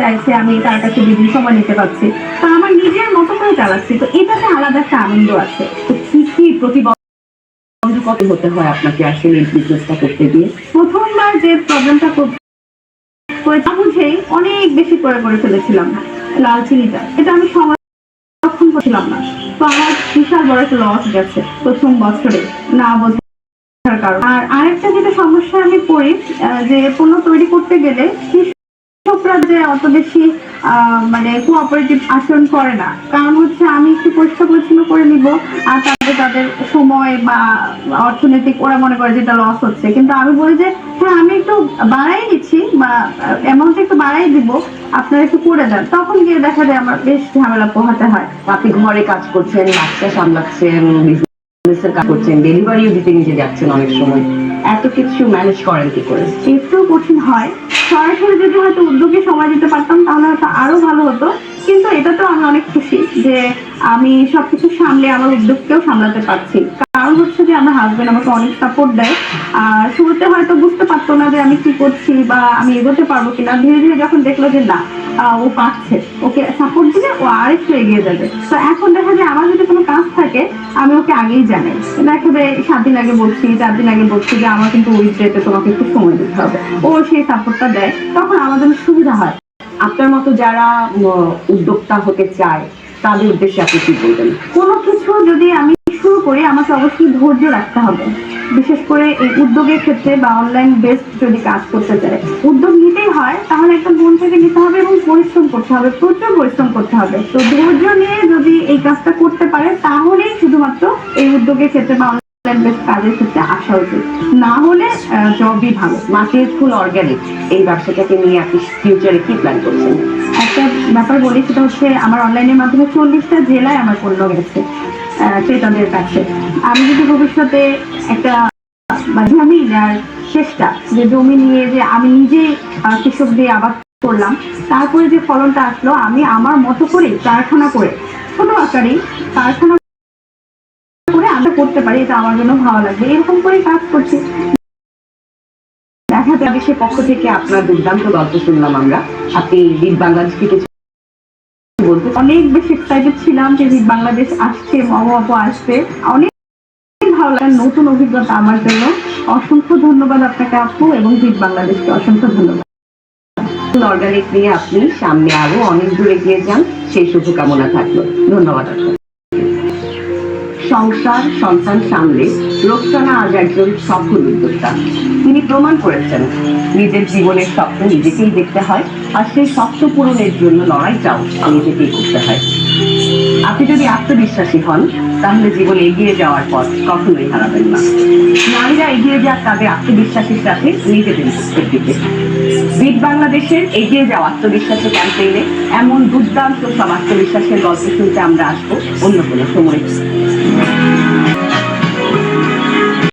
চাইছে, আমি তার কাছে বিভিন্ন সময় নিতে পারছি। আমার নিজের মতো করে চালাচ্ছি, তো এটাতে আলাদা একটা আনন্দ আছে। তো কি কি প্রতিবন্ধকতা হতে হয় আপনাকে আসলে বিজনেসটা করতে প্রথমবার যে প্রবলেমটা বুঝেই অনেক বেশি করে করে ফেলেছিলাম। লাল চিনিটা, এটা আমি সংরক্ষণ করছিলাম না। তো আমার বিশাল বড় একটা লস গেছে প্রথম বছরে, না কারণ। আর আরেকটা যেটা সমস্যা আমি পড়ি যে পণ্য তৈরি করতে গেলে কৃষকরা যে অত বেশি মানে কোঅপারেটিভ আচরণ করে না। কারণ হচ্ছে আমি একটু পরিষ্কার পরিচ্ছন্ন করে নিব আর তাদের তাদের সময় বা অর্থনৈতিক ওরা মনে করে যেটা লস হচ্ছে। কিন্তু আমি বলি যে হ্যাঁ আমি একটু বাড়াই দিচ্ছি বা অ্যামাউন্ট একটু বাড়াই দিব আপনারা একটু করে দেন। তখন গিয়ে দেখা যায় আমার বেশ ঝামেলা পোহাতে হয়। আপনি ঘরে কাজ করছেন বাচ্চা সামলাচ্ছেন বিজনেসের কাজ করছেন ডেলিভারিও দিতে নিজে যাচ্ছেন অনেক সময়। এত কিছু ম্যানেজ করেন কি করে? একটু কঠিন হয়। সরাসরি যদি হয়তো উদ্যোগে সময় দিতে পারতাম, তাহলে হয়তো আরও ভালো হতো। কিন্তু এটা তো আমি অনেক খুশি যে আমি সবকিছু সামলে আমার উদ্যোগকেও সামলাতে পারছি। কারণ হচ্ছে যে আমার হাজবেন্ড আমাকে অনেক সাপোর্ট দেয়। আর শুরুতে হয়তো বুঝতে পারতো না যে আমি কি করছি বা আমি এগোতে পারব কিনা। ধীরে ধীরে যখন দেখল যে না ও পারছে ওকে সাপোর্ট দিলে ও আরেকটু এগিয়ে যাবে। তো এখন দেখা যায় আমার যদি কোনো কাজ থাকে, আমি ওকে আগেই জানাই। যায় সাত দিন আগে বলছি, চার দিন আগে বলছি যে আমার কিন্তু ওই ডেটে তোমাকে একটু সময় দিতে হবে। ও সেই সাপোর্টটা দেয়, তখন আমাদের সুবিধা হয়। আপনার মতো যারা উদ্যোক্তা হতে চায়, তাদের উদ্দেশ্যে আপনি কি বলবেন? কোনো কিছু যদি আমি শুরু করি, আমাকে অবশ্যই ধৈর্য রাখতে হবে। বিশেষ করে এই উদ্যোগের ক্ষেত্রে বা অনলাইন বেসড যদি কাজ করতে চাই উদ্যোগ নিতেই হয় তাহলে একটা মন থেকে নিতে হবে এবং পরিশ্রম করতে হবে প্রচুর পরিশ্রম করতে হবে। তো ধৈর্য নিয়ে যদি এই কাজটা করতে পারে তাহলেই শুধুমাত্র এই উদ্যোগের ক্ষেত্রে বা অনলাইন বেসড কাজের ক্ষেত্রে আসা উচিত। না হলে জবই ভালো। মাটির ফুল অর্গানিক এই ব্যবসাটাকে নিয়ে আপনি ফিউচারে কি প্ল্যান করছেন? একটা ব্যাপার বলি সেটা হচ্ছে আমার অনলাইনের মাধ্যমে চল্লিশটা জেলায় আমার পণ্য গেছে। ক্রেতাদের কাছে। আমি যদি ভবিষ্যতে একটা বা জমি চেষ্টা, যে জমি নিয়ে যে আমি নিজে কৃষক দিয়ে আবাদ করলাম, তারপরে যে ফলনটা আসলো, আমি আমার মতো করে কারখানা করে, ছোট আকারেই কারখানা করে আমি করতে পারি, এটা আমার জন্য ভালো লাগবে। এরকম করে কাজ করছি। দেখা যাবে বাংলাদেশের পক্ষ থেকে আপনার দুর্দান্ত গল্প শুনলাম আমরা। আপনি বিগ বাংলাদেশ থেকে বলতে অনেক বেশি এক্সাইটেড ছিলাম যে বাংলাদেশ আসছে মামা আসবে। অনেক ভালো লাগে নতুন অভিজ্ঞতা আমার জন্য। অসংখ্য ধন্যবাদ আপনাকে আপু এবং বিগ বাংলাদেশকে। অসংখ্য ধন্যবাদ। অর্গানিক নিয়ে আপনি সামনে আরও অনেক দূরে গিয়ে যান, সেই শুভকামনা থাকল। ধন্যবাদ আপনাকে। সংসার, সন্তান সামলে রোকসানা আজ একজন সফল উদ্যোক্তা। তিনি প্রমাণ করেছেন, নিজের জীবনের স্বপ্ন নিজেকেই দেখতে হয় আর সেই স্বপ্ন পূরণের জন্য লড়াইটাও নিজেকেই করতে হয়। আপনি যদি আত্মবিশ্বাসী হন, তাহলে জীবনে এগিয়ে যাওয়ার পথ কখনোই হারাবেন না। নারীরা এগিয়ে যাক তাদের আত্মবিশ্বাসের সাথে নিজেদের লক্ষ্যের দিকে। বিগ বাংলাদেশের এগিয়ে যাওয়া আত্মবিশ্বাসী ক্যাম্পেইনে এমন দুর্দান্ত সব আত্মবিশ্বাসের গল্প শুনতে আমরা আসব অন্য কোনো সময়। Thank you.